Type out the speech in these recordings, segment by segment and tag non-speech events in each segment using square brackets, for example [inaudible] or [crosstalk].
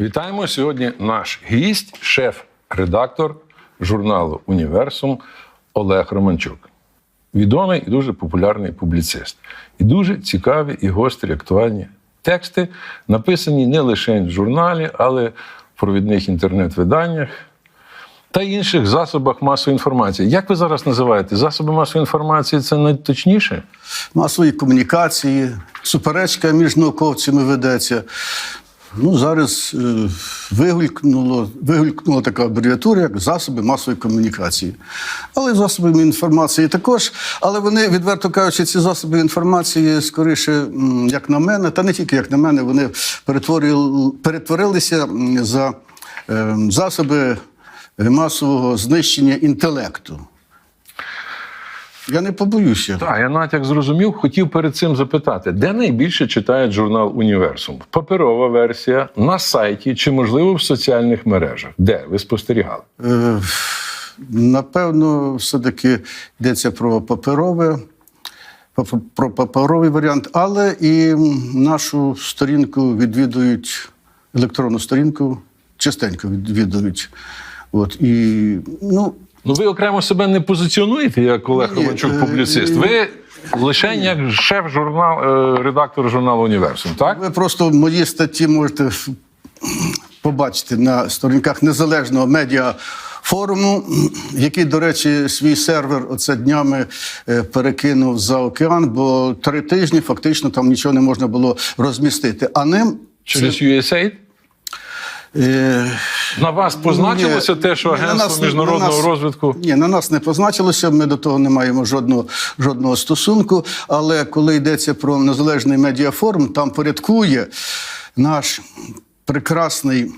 Вітаємо сьогодні наш гість, шеф-редактор журналу Універсум Олег Романчук. Відомий і дуже популярний публіцист. І дуже цікаві і гострі актуальні тексти, написані не лише в журналі, але в провідних інтернет-виданнях та інших засобах масової інформації. Як ви зараз називаєте? Засоби масової інформації це найточніше? масової комунікації, суперечка між науковцями ведеться. Ну, зараз е, вигулькнуло, вигулькнула така абревіатура, як засоби масової комунікації. Але засоби інформації також. Але вони, відверто кажучи, ці засоби інформації, скоріше, як на мене, та не тільки як на мене, вони перетворили, перетворилися за е, засоби масового знищення інтелекту. Я не побоюся. Так, я натяк зрозумів, хотів перед цим запитати, де найбільше читають журнал Універсум? Паперова версія, на сайті чи, можливо, в соціальних мережах? Де ви спостерігали? Е, Напевно, все-таки йдеться про паперове, про паперовий варіант, але і нашу сторінку відвідують, електронну сторінку частенько відвідують. От, і, ну, Ну, ви окремо себе не позиціонуєте як Олег Романчук, е, публіцист. Ви лише як шеф журнал, е, редактор журналу Універсум, так? ви просто мої статті можете побачити на сторінках незалежного медіа. Форуму, який, до речі, свій сервер оце днями е, перекинув за океан, бо три тижні фактично там нічого не можна було розмістити. А ним Через USAID? Е, На вас позначилося ні, те, що агентство нас- на міжнародного нас- розвитку. Ні, на нас не позначилося. Ми до того не маємо жодного, жодного стосунку. Але коли йдеться про незалежний медіафорум, там порядкує наш прекрасний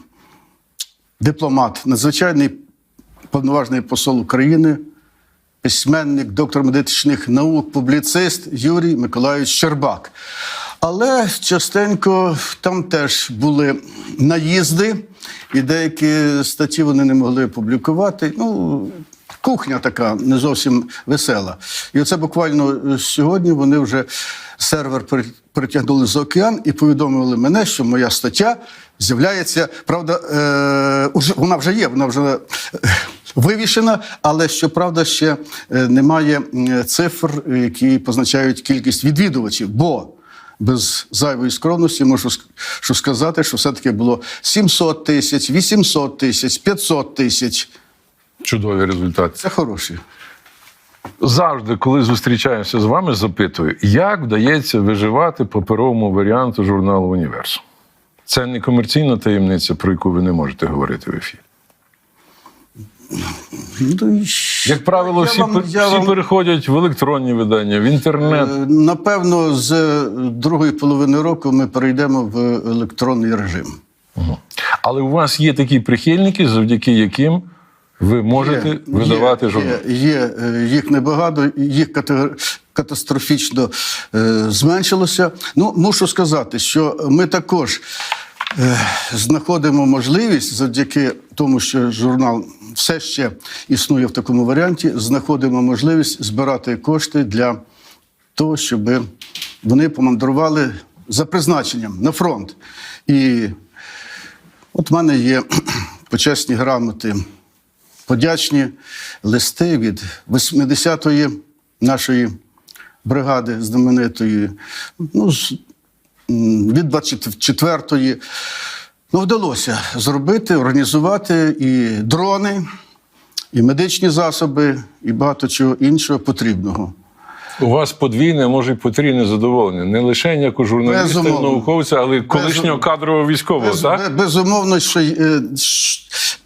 дипломат, надзвичайний повноважний посол України, письменник, доктор медичних наук, публіцист Юрій Миколайович Щербак. Але частенько там теж були наїзди, і деякі статті вони не могли публікувати. Ну, кухня така не зовсім весела. І оце буквально е, сьогодні вони вже сервер пере- перетягнули з океан і повідомили мене, що моя стаття з'являється. Правда, е, вона вже є, вона вже. е, Вивішена, але щоправда, ще е, немає цифр, які позначають кількість відвідувачів. Бо без зайвої скромності можу що сказати, що все-таки було 700 тисяч, 800 тисяч, 500 тисяч. Чудові результати. Це хороші. Завжди, коли зустрічаємося з вами, запитую, як вдається виживати паперовому варіанту журналу Універсум? Це не комерційна таємниця, про яку ви не можете говорити в ефірі. Ну, Як правило, я всі, вам- всі вам- переходять в електронні видання, в інтернет. Е, Напевно, з е, другої половини року ми перейдемо в електронний режим. Але у вас є такі прихильники, завдяки яким ви можете видавати є, журнал. Є, є, е, їх небагато, їх категор- катастрофічно е, зменшилося. Ну, мушу сказати, що ми також е, знаходимо можливість завдяки тому, що журнал все ще існує в такому варіанті, знаходимо можливість збирати кошти для того, щоб вони помандрували за призначенням на фронт. І от в мене є [clears throat] почесні грамоти подячні листи від 80-ї нашої бригади знаменитої, ну, від 24-ї. Ну, вдалося зробити, організувати і дрони, і медичні засоби, і багато чого іншого потрібного. У вас подвійне, може й потрійне задоволення. Не лише як у журналіста, Безумовно. науковця, але й колишнього кадрового військового. Без, так? безумовно, що е,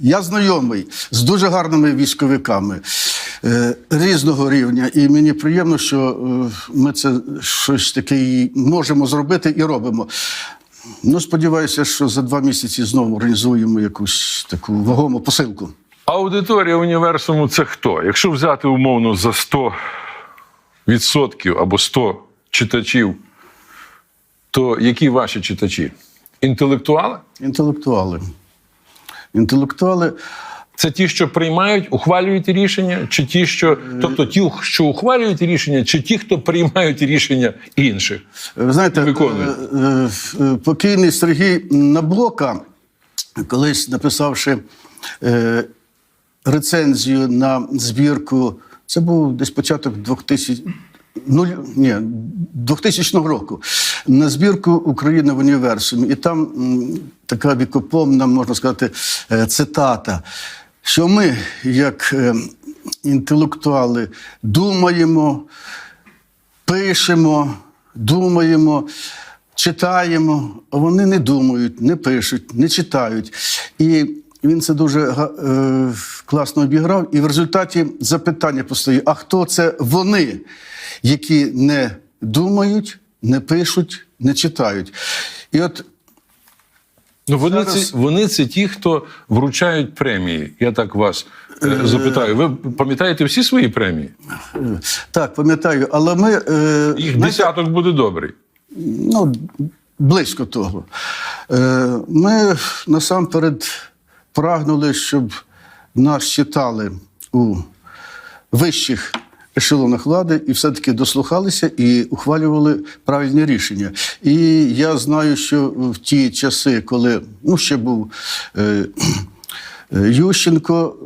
я знайомий з дуже гарними військовиками е, різного рівня, і мені приємно, що е, ми це щось таке можемо зробити і робимо. Ну, сподіваюся, що за два місяці знову організуємо якусь таку вагому посилку. Аудиторія універсуму це хто? Якщо взяти умовно за 100 відсотків або 100 читачів, то які ваші читачі? Інтелектуали? Інтелектуали. Інтелектуали. Це ті, що приймають, ухвалюють рішення, чи ті, що, тобто ті, що ухвалюють рішення, чи ті, хто приймають рішення інших? Ви знаєте, Виконує. е, е, е, покійний Сергій Наблока колись написавши рецензію на збірку, це був десь початок 2000, нуль, ні, 2000 року, на збірку Україна в універсумі. І там така вікопомна, можна сказати, цитата, що ми, як е, інтелектуали, думаємо, пишемо, думаємо, читаємо, а вони не думають, не пишуть, не читають. І він це дуже е, класно обіграв. І в результаті запитання постає: а хто це вони, які не думають, не пишуть, не читають? І от Ну, вони, Зараз- це, вони це ті, хто вручають премії. Я так вас е, запитаю. Ви пам'ятаєте всі свої премії? е, так, пам'ятаю, але ми. е, Їх знаєте, десяток буде добрий. ну, близько того. Е, Ми насамперед прагнули, щоб нас читали у вищих ешелонах влади і все-таки дослухалися і ухвалювали правильні рішення. І я знаю, що в ті часи, коли ну, ще був е, е, Ющенко,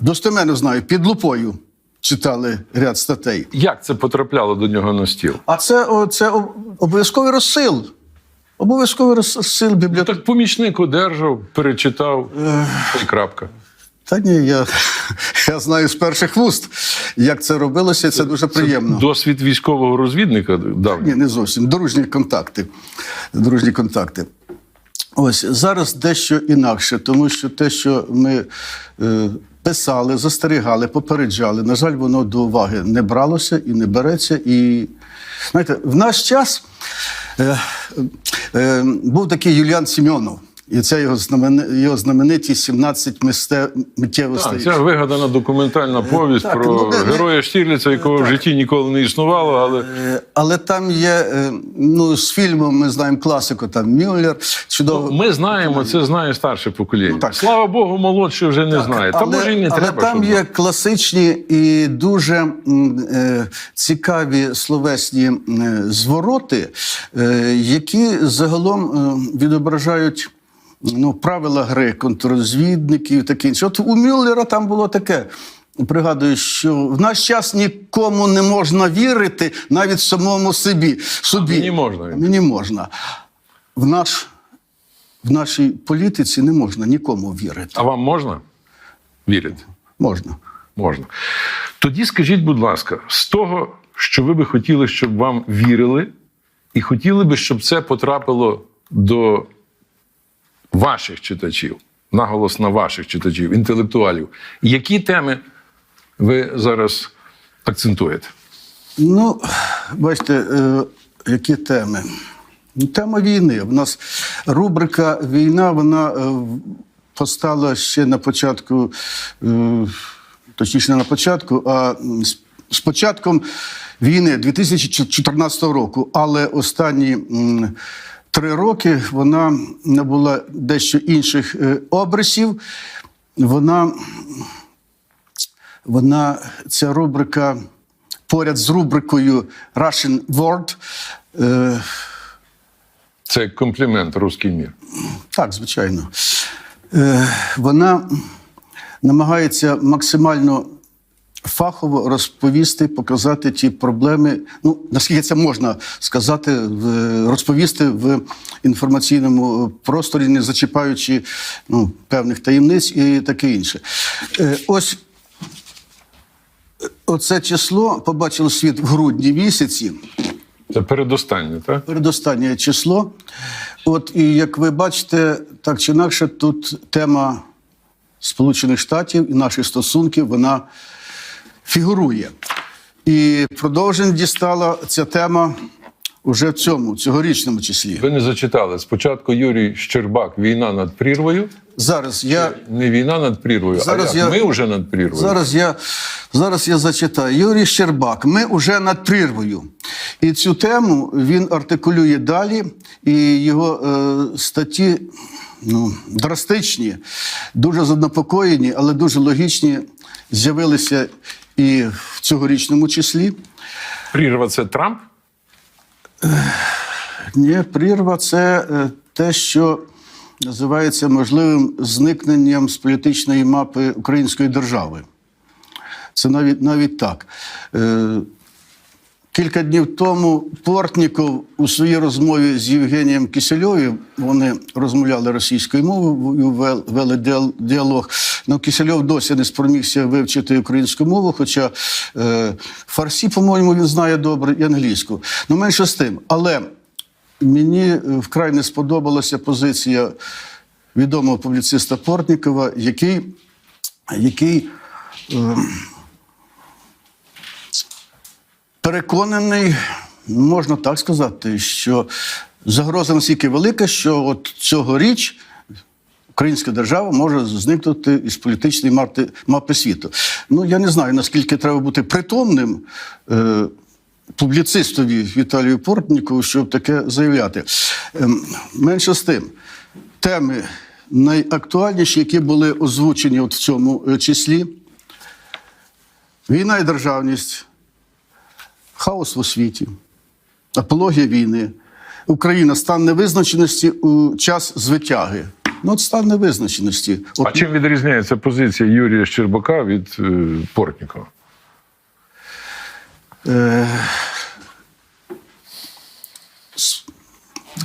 достеменно знаю, під лупою читали ряд статей. Як це потрапляло до нього на стіл? А це, о, це обов'язковий розсил. Обов'язковий розсил Ну, так помічник одержав, перечитав і крапка. Та ні, я, [laughs] я знаю з перших вуст, як це робилося, і це дуже приємно. Досвід військового розвідника давній. Ні, не зовсім. Дружні контакти. Дружні контакти. Ось зараз дещо інакше, тому що те, що ми е, писали, застерігали, попереджали, на жаль, воно до уваги не бралося і не береться. І знаєте, в наш час е, е, був такий Юліан Сімьонов. І це його, знамени, його знамениті 17 мисте, миттєвостей. Так, ця вигадана документальна повість так, про ну, героя Штірліця, якого в житті ніколи не існувало, але Е, Але там є, е, ну, з фільму ми знаємо класику, там Мюллер, чудово. ми знаємо, це знає старше покоління. Ну, так. Слава Богу, молодше вже не знає. Та але, може і не але треба. там щоб є класичні і дуже е, цікаві словесні е, звороти, е, які загалом е, відображають. Ну, правила гри контррозвідників таке інше. От у Мюллера там було таке. Пригадую, що в наш час нікому не можна вірити, навіть самому собі. собі. мені можна. Мені можна. В, наш, в нашій політиці не можна нікому вірити. А вам можна вірити? Можна. Можна. Тоді скажіть, будь ласка, з того, що ви би хотіли, щоб вам вірили, і хотіли би, щоб це потрапило до ваших читачів, наголос на ваших читачів, інтелектуалів, які теми ви зараз акцентуєте? Ну, бачите, е, які теми? Ну, Тема війни. У нас рубрика Війна, вона е, постала ще на початку, е, точніше, не на початку, а з- початком війни 2014 року. Але останні три роки вона набула дещо інших е, обрисів. Вона вона ця рубрика поряд з рубрикою Russian World. Е, Це комплімент Руський мір. так, звичайно. Е, вона намагається максимально фахово розповісти, показати ті проблеми. Ну, наскільки це можна сказати, розповісти в інформаційному просторі, не зачіпаючи ну, певних таємниць і таке інше. Е, ось оце число побачило світ в грудні місяці. Це передостаннє, так? Передостаннє число. От і як ви бачите, так чи інакше, тут тема Сполучених Штатів і наших стосунків вона фігурує. І продовження дістала ця тема уже в цьому цьогорічному числі. Ви не зачитали. Спочатку Юрій Щербак Війна над прірвою. Зараз я Не війна над прірвою, Зараз а як? я- ми вже над прірвою. Зараз я, зараз я зачитаю. Юрій Щербак, ми вже над прірвою. І цю тему він артикулює далі, і його е, статті ну, драстичні, дуже занепокоєні, але дуже логічні, з'явилися і в цьогорічному числі. Прірва це Трамп. Ні, прірва це е, те, що називається можливим зникненням з політичної мапи української держави. Це навіть, навіть так. Кілька днів тому Портніков у своїй розмові з Євгенієм Кисельовим, вони розмовляли російською мовою, вели діалог. Ну, Кисельов досі не спромігся вивчити українську мову, хоча е, фарсі, по-моєму, він знає добре і англійську. Ну, менше з тим. Але мені е, вкрай не сподобалася позиція відомого публіциста Портнікова, який, який е, переконаний, можна так сказати, що загроза настільки велика, що от цьогоріч українська держава може зникнути із політичної мапи, мапи світу. Ну, я не знаю, наскільки треба бути притомним. Е, Публіцистові Віталію Портнікову, щоб таке заявляти. Ем, Менше з тим, теми найактуальніші, які були озвучені от в цьому е, числі: війна і державність, хаос в освіті, апологія війни, Україна, стан невизначеності у час звитяги. Ну, от стан невизначеності. От, А чим відрізняється позиція Юрія Щербака від е, Портнікова? е,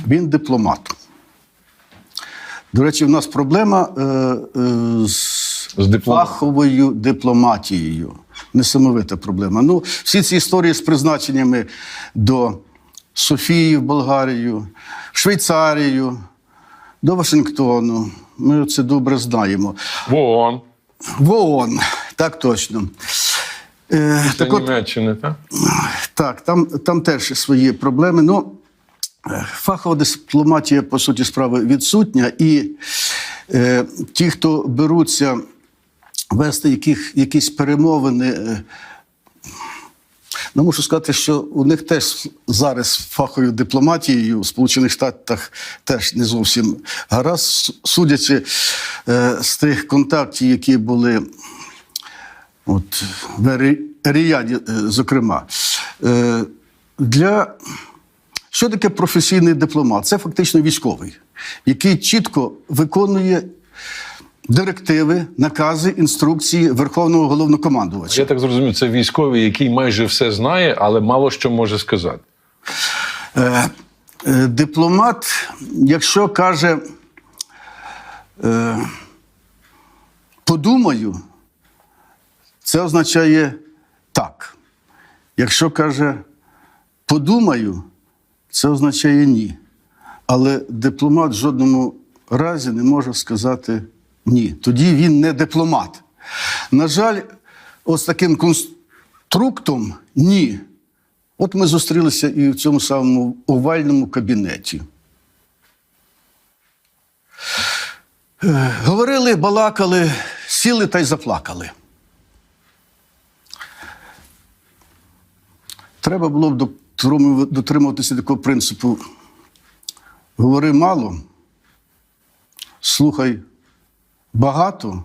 він дипломат. До речі, в нас проблема е, е, з, З фаховою дипломатією. Несамовита проблема. Ну, всі ці історії з призначеннями до Софії в Болгарію, в Швейцарію, до Вашингтону. Ми це добре знаємо. В ООН, В ООН, так точно. Е, це так от, Німеччини, так? так, там, там теж свої проблеми. Ну, е, фахова дипломатія, по суті справи, відсутня, і е, ті, хто беруться вести яких, якісь перемовини. Е, Ну, мушу сказати, що у них теж зараз фаховою дипломатією в Сполучених Штатах теж не зовсім гаразд, судячи е, з тих контактів, які були От в Ріяді, е, зокрема. Е, Для... Що таке професійний дипломат? Це фактично військовий, який чітко виконує директиви, накази, інструкції Верховного головнокомандувача. Я так зрозумів, це військовий, який майже все знає, але мало що може сказати. Е, е, Дипломат, якщо каже, е, подумаю, це означає так. Якщо каже, подумаю, це означає ні. Але дипломат в жодному разі не може сказати ні. Тоді він не дипломат. На жаль, ось таким конструктом ні. От ми зустрілися і в цьому самому овальному кабінеті. Е, Говорили, балакали, сіли та й заплакали. Треба було б дотримуватися такого принципу. Говори мало, слухай багато,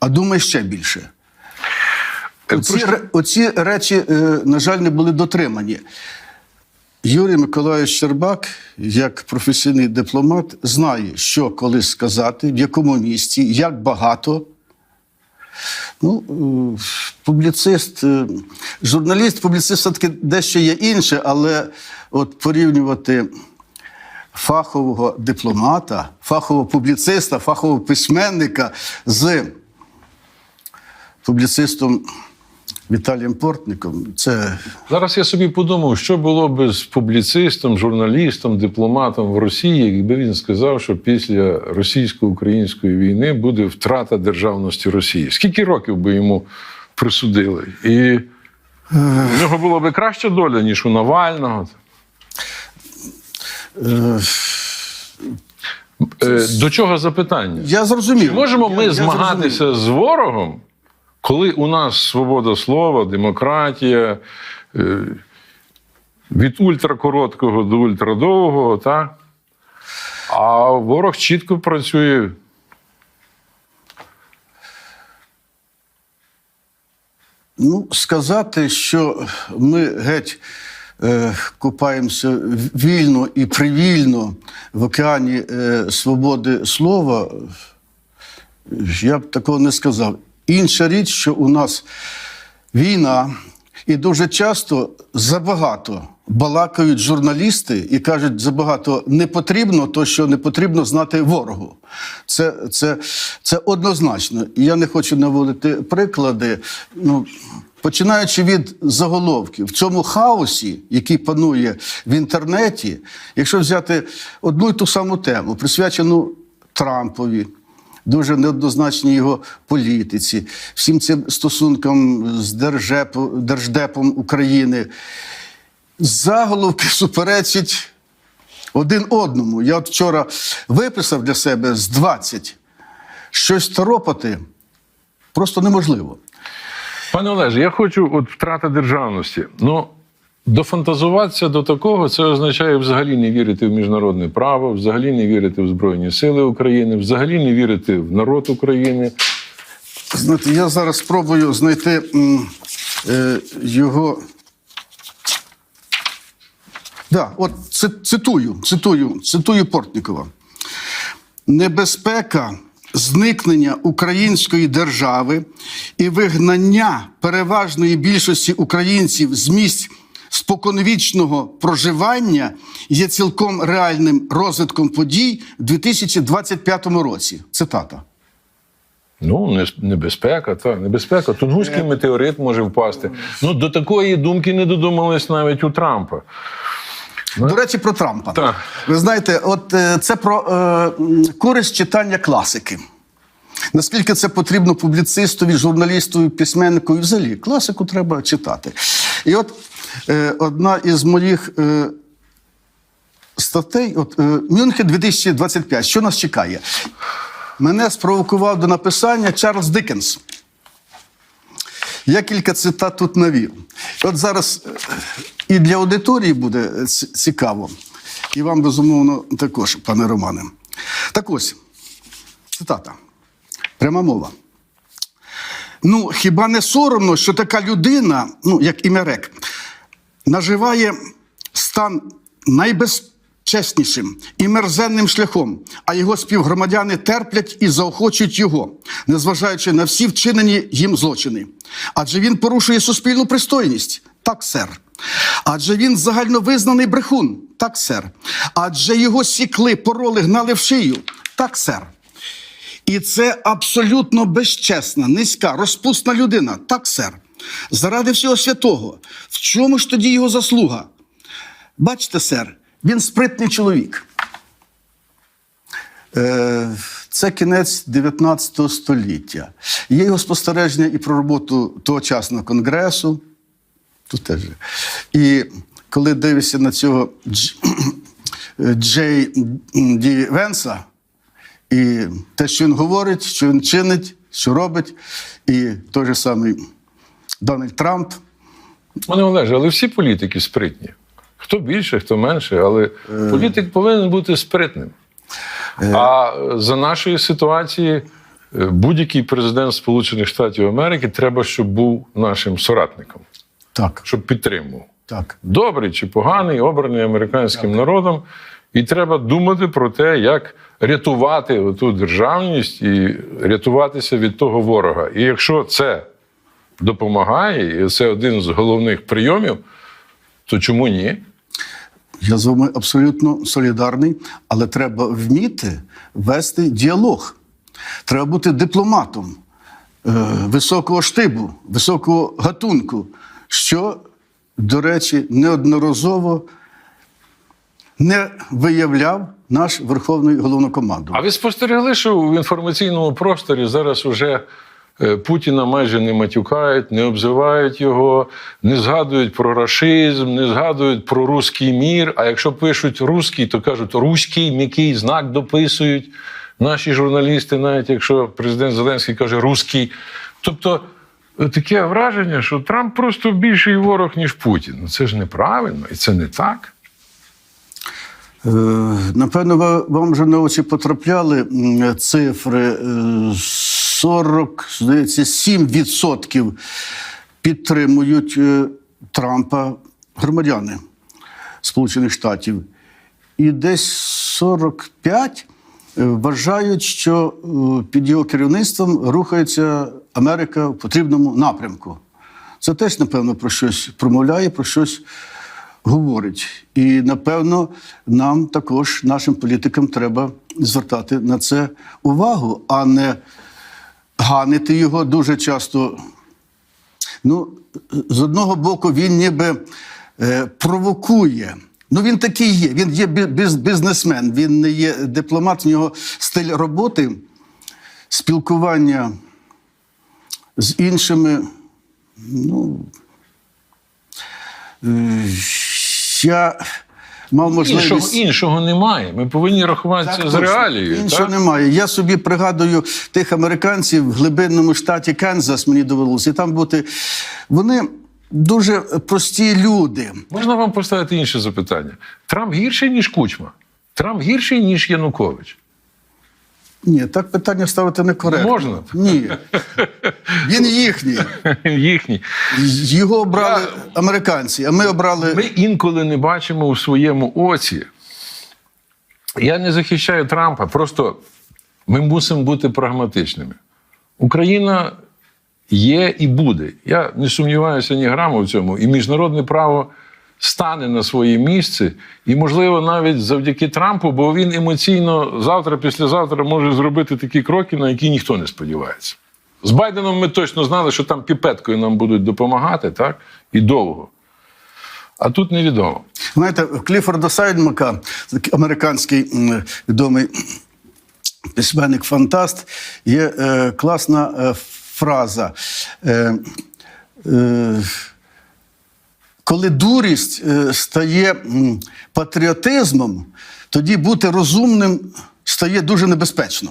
а думай ще більше. Оці, оці речі, е, на жаль, не були дотримані. Юрій Миколаївич Щербак, як професійний дипломат, знає, що коли сказати, в якому місці, як багато. Ну, е, публіцист, е, журналіст, публіцист все-таки дещо є інше, але от порівнювати фахового дипломата, фахового публіциста, фахового письменника з публіцистом Віталієм Портником, це Зараз я собі подумав, що було б з публіцистом, журналістом, дипломатом в Росії, якби він сказав, що після російсько-української війни буде втрата державності Росії. Скільки років би йому присудили? І в нього була б краща доля, ніж у Навального. Е, Е, До чого запитання? я зрозумів. Чи можемо ми я змагатися зрозумів. з ворогом, коли у нас свобода слова, демократія е, від ультракороткого до ультрадовгого, так? а ворог чітко працює. Ну, сказати, що ми геть купаємося вільно і привільно в океані е, свободи слова, я б такого не сказав. Інша річ, що у нас війна, і дуже часто забагато балакають журналісти і кажуть, забагато не потрібно, то що не потрібно знати ворогу. Це, це, це однозначно. Я не хочу наводити приклади. Ну, Починаючи від заголовків, в цьому хаосі, який панує в інтернеті, якщо взяти одну і ту саму тему, присвячену Трампові, дуже неоднозначній його політиці, всім цим стосункам з Держепу, Держдепом України. Заголовки суперечать один одному. Я от вчора виписав для себе з 20. Щось торопати просто неможливо. Пане Олеже, я хочу от втрата державності. Ну, дофантазуватися до такого, це означає взагалі не вірити в міжнародне право, взагалі не вірити в Збройні Сили України, взагалі не вірити в народ України. Знаєте, я зараз спробую знайти е, його. Да, от цитую, цитую, цитую Портнікова. Небезпека зникнення української держави і вигнання переважної більшості українців з місць споконвічного проживання є цілком реальним розвитком подій в 2025 році. Цитата. Ну, небезпека, та небезпека. Тунгуський метеорит може впасти. Ну, до такої думки не додумались навіть у Трампа. До речі, про Трампа. Так. Ви знаєте, от е, це про е, користь читання класики. Наскільки це потрібно публіцистові, журналістові, письменнику і взагалі класику треба читати. І от е, одна із моїх е, статей, от е, Мюнхен 2025, що нас чекає? Мене спровокував до написання Чарльз Диккенс. Я кілька цитат тут навів. От зараз е, і для аудиторії буде цікаво, і вам, безумовно, також, пане Романе. Так ось, цитата. Пряма мова. Ну, хіба не соромно, що така людина, ну, як Імерек, наживає стан найбезчеснішим і мерзенним шляхом, а його співгромадяни терплять і заохочують його, незважаючи на всі вчинені їм злочини. Адже він порушує суспільну пристойність. Так, сер. Адже він загальновизнаний брехун. Так, сер. Адже його сікли, пороли, гнали в шию. Так, сер. І це абсолютно безчесна, низька, розпусна людина. Так, сер. Заради всього святого. В чому ж тоді його заслуга? Бачите, сер, він спритний чоловік. Е, Це кінець 19 століття. Є його спостереження і про роботу тогочасного конгресу. Тут теж. І коли дивишся на цього [clears throat] Джей Ді Венса, і те, що він говорить, що він чинить, що робить, і той же самий Дональд Трамп. Пане Олеже, але всі політики спритні. Хто більше, хто менше, але політик повинен бути спритним. А за нашої ситуації е, будь-який президент Сполучених Штатів Америки треба, щоб був нашим соратником, Так, щоб підтримував. так. Добрий чи поганий, обраний американським народом. І треба думати про те, як рятувати ту державність і рятуватися від того ворога. І якщо це допомагає, і це один з головних прийомів, то чому ні? Я з вами абсолютно солідарний, але треба вміти вести діалог. Треба бути дипломатом е, високого штибу, високого гатунку, що, до речі, неодноразово не виявляв наш Верховний А ви спостерігли, що в інформаційному просторі зараз уже Путіна майже не матюкають, не обзивають його, не згадують про рашизм, не згадують про руський мір. А якщо пишуть руський, то кажуть руський, м'який знак дописують. Наші журналісти, навіть якщо президент Зеленський каже руський. Тобто е, таке враження, що Трамп просто більший ворог, ніж Путін. Ну це ж неправильно і це не так. Е, Напевно, вам вже на очі потрапляли цифри е, 40, здається, 7% підтримують е, Трампа громадяни Сполучених Штатів, і десь 45 е, вважають, що е, під його керівництвом рухається Америка в потрібному напрямку. Це теж, напевно, про щось промовляє, про щось говорить. І, напевно, нам також, нашим політикам, треба звертати на це увагу, а не ганити його дуже часто. Ну, з одного боку, він ніби е, провокує. Ну, він такий є. Він є біз- бізнесмен, він не є дипломат. В нього стиль роботи, спілкування з іншими. Ну, е, я мав можливість. Іншого, іншого немає. Ми повинні рахуватися Так, з реалією. Іншого так? немає. Я собі пригадую тих американців в глибинному штаті Канзас, мені довелося і там бути. Вони дуже прості люди. Можна вам поставити інше запитання? Трамп гірший, ніж Кучма? Трамп гірший, ніж Янукович? Ні, так питання ставити некоректно. Можна? Ні. Він їхній. Їхній. Його обрали американці, а ми обрали. Ми інколи не бачимо у своєму оці. Я не захищаю Трампа, просто ми мусимо бути прагматичними. Україна є і буде. Я не сумніваюся ні граму в цьому. І міжнародне право стане на своє місце. І, можливо, навіть завдяки Трампу, бо він емоційно завтра, післязавтра може зробити такі кроки, на які ніхто не сподівається. З Байденом ми точно знали, що там піпеткою нам будуть допомагати, так? І довго. А тут невідомо. Знаєте, Кліфорда Сайдмака, американський відомий письменник фантаст, є е, класна е, фраза. Е, е, коли дурість е, стає патріотизмом, тоді бути розумним стає дуже небезпечно.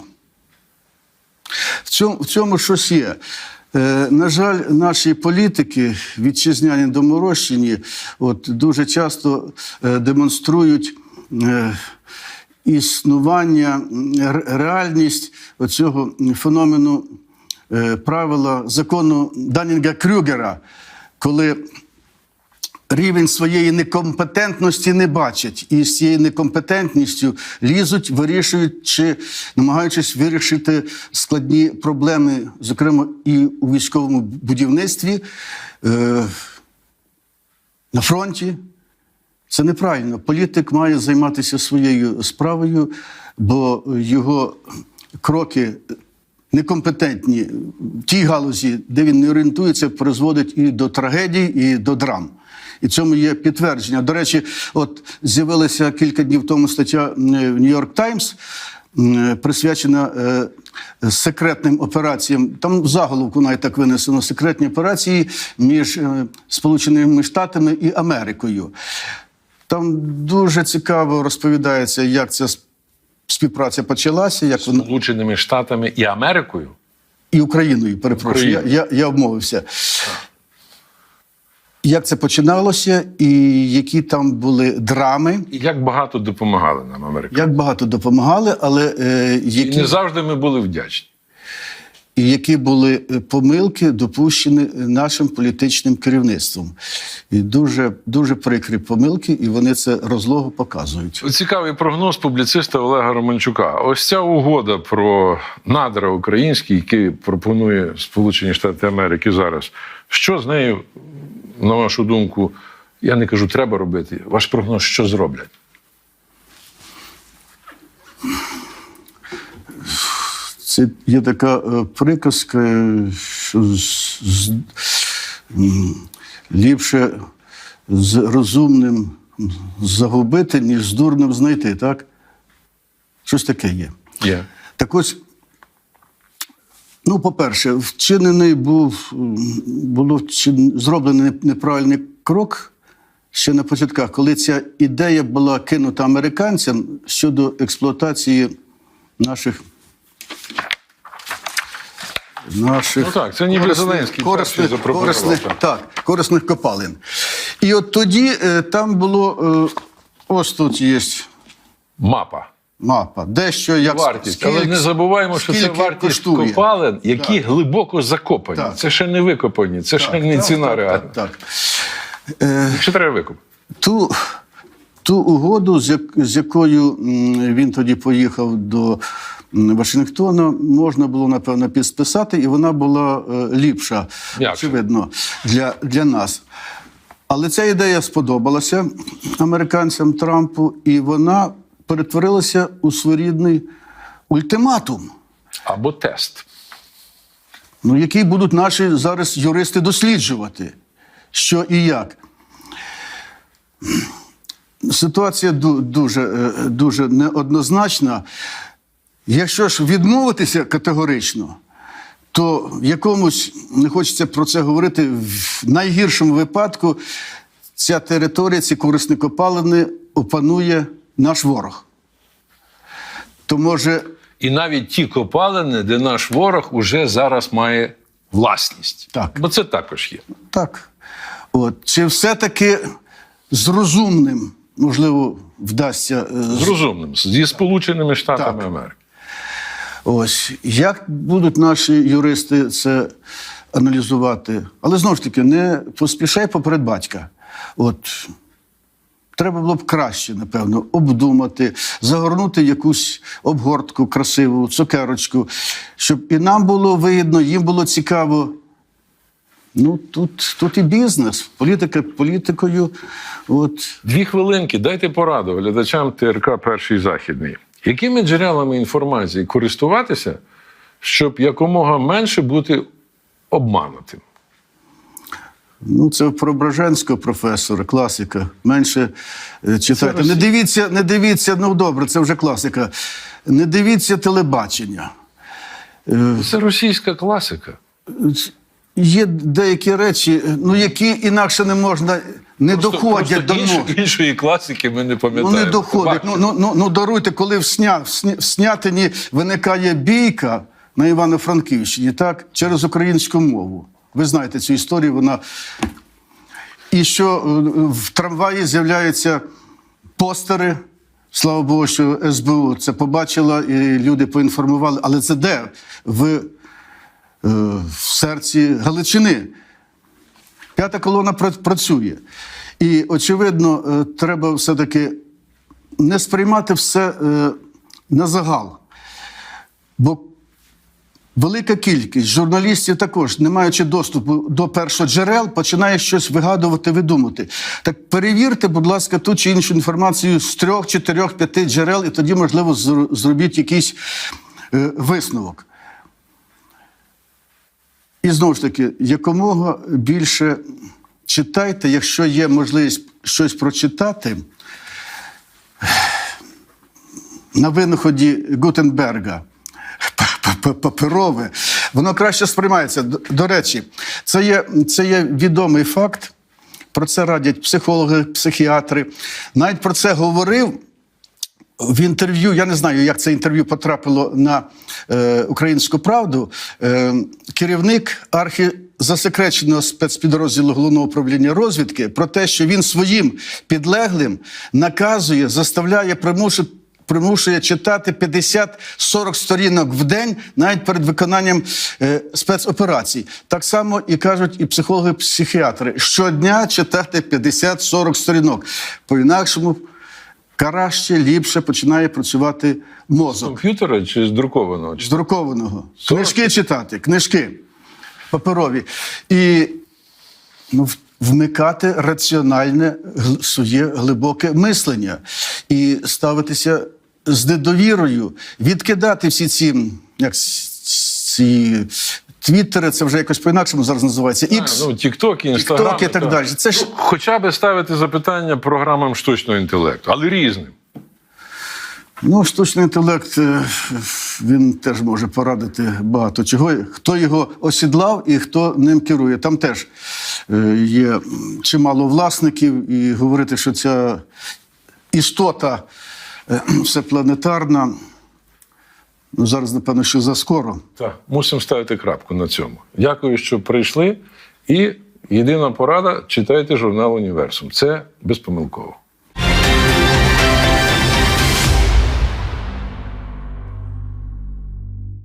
В цьому, в цьому щось є. Е, на жаль, наші політики, вітчизняні доморощені, от, дуже часто е, демонструють існування, реальність оцього феномену правила закону Данінга Крюгера, коли рівень своєї некомпетентності не бачать. І з цією некомпетентністю лізуть, вирішують чи намагаючись вирішити складні проблеми, зокрема і у військовому будівництві, е, на фронті. Це неправильно. Політик має займатися своєю справою, бо його кроки некомпетентні в тій галузі, де він не орієнтується, призводить і до трагедій, і до драм. І цьому є підтвердження. До речі, от з'явилася кілька днів тому стаття в Нью-Йорк Таймс, присвячена е, секретним операціям. Там в заголовку навіть так винесено секретні операції між е, Сполученими Штатами і Америкою. Там дуже цікаво розповідається, як ця співпраця почалася, як вона Сполученими Штатами і Америкою. і Україною, перепрошую, я, Україною. я, я обмовився. Як це починалося, і які там були драми, І як багато допомагали нам американці. як багато допомагали, але е, І не завжди ми були вдячні. і які були е, помилки допущені нашим політичним керівництвом. І дуже, дуже прикрі помилки, і вони це розлого показують. Цікавий прогноз публіциста Олега Романчука. Ось ця угода про надра українські, які пропонує Сполучені Штати Америки зараз. Що з нею, на вашу думку, я не кажу, треба робити. Ваш прогноз, що зроблять? Це є така е, приказка, що з, з, ліпше з розумним загубити, ніж з дурним знайти, так? Щось таке є. Є. Так ось, ну, по-перше, вчинений був, було вчин- зроблений неправильний крок ще на початках, коли ця ідея була кинута американцям щодо експлуатації наших. Наших Ну так, це ніби Зеленський корисних, корисних, так. так, корисних копалин. І от тоді е, там було, е, ось тут є Мапа. Мапа, де що, як Вартість. скільки- Але не забуваємо, що це вартість коштує. копалин, які глибоко закопані. Так. Це ще не викопані, це ще не так, ціна так, реальна. Так, так. Е, Якщо треба викуп. ту, ту угоду, з, як, з якою він тоді поїхав до Вашингтона, можна було, напевно, підписати, і вона була е, ліпша, М'якша. очевидно, для, для нас. Але ця ідея сподобалася американцям Трампу, і вона перетворилася у своєрідний ультиматум. Або тест. Ну, який будуть наші зараз юристи досліджувати, що і як. Ситуація дуже, е, дуже неоднозначна. Якщо ж відмовитися категорично, то в якомусь, не хочеться про це говорити, в найгіршому випадку ця територія, ці корисні копалини опанує наш ворог. То може І навіть ті копалини, де наш ворог уже зараз має власність. Так. Бо це також є. Так. От. Чи все-таки з розумним, можливо, вдасться. е, з- З розумним, зі Сполученими Штатами Так. Америки. Ось. Як будуть наші юристи це аналізувати? Але знову ж таки, не поспішай поперед батька. От. Треба було б краще, напевно, обдумати, загорнути якусь обгортку красиву, цукерочку, щоб і нам було вигідно, їм було цікаво. Ну, тут, тут і бізнес, політика політикою. От. Дві хвилинки, дайте пораду глядачам ТРК Перший Західний. Якими джерелами інформації користуватися, щоб якомога менше бути обманутим? Ну, це про Браженського професора, класика. Менше е, читайте. Не дивіться, не дивіться, ну добре, це вже класика. Не дивіться телебачення. Це російська класика. Є деякі речі, ну які інакше не можна, не Просто- доходять просто до іншої- іншої класики ми не пам'ятаємо. Ну не доходить. Ну, ну, ну, ну даруйте, коли в, сня, в, сня, в снятині виникає бійка на Івано-Франківщині, так, через українську мову. Ви знаєте цю історію, вона. І що е, в трамваї з'являються постери. Слава Богу, що СБУ це побачила, і люди поінформували. Але це де? В, е, в серці Галичини. П'ята колона працює. І, очевидно, е, треба все-таки не сприймати все на загал. Бо велика кількість журналістів також, не маючи доступу до першоджерел, починає щось вигадувати, видумати. Так перевірте, будь ласка, ту чи іншу інформацію з трьох, чотирьох, п'яти джерел, і тоді, можливо, зробіть якийсь е, висновок. І знову ж таки, якомога більше читайте, якщо є можливість щось прочитати. На винаході Гутенберга паперове, воно краще сприймається. До- речі, це є, це є відомий факт. Про це радять психологи, психіатри. Навіть про це говорив в інтерв'ю, я не знаю, як це інтерв'ю потрапило на е, українську правду. Е, керівник архізасекреченого спецпідрозділу головного управління розвідки про те, що він своїм підлеглим наказує, заставляє примушити. Примушує читати 50-40 сторінок в день навіть перед виконанням е, спецоперацій. Так само і кажуть і психологи-психіатри. Щодня читати 50-40 сторінок. По-інакшому краще, ліпше починає працювати мозок. З комп'ютера чи з друкованого? З друкованого. Сорок? Книжки читати, книжки паперові. І ну, вмикати раціональне своє глибоке мислення і ставитися з недовірою, відкидати всі ці, як ці твіттери, це вже якось по-інакшому зараз називається. А, Ікс. Ну, Instagram. TikTok і так далі. Це ж- Ну, хоча б ставити запитання програмам штучного інтелекту, але різним. Ну, штучний інтелект е, він теж може порадити багато чого. Хто його осідлав і хто ним керує. Там теж е, є чимало власників, і говорити, що ця істота е, [clears throat] всепланетарна. Ну, зараз, напевно, що заскоро. Так, мусимо ставити крапку на цьому. Дякую, що прийшли. І єдина порада: читайте журнал Універсум. Це безпомилково.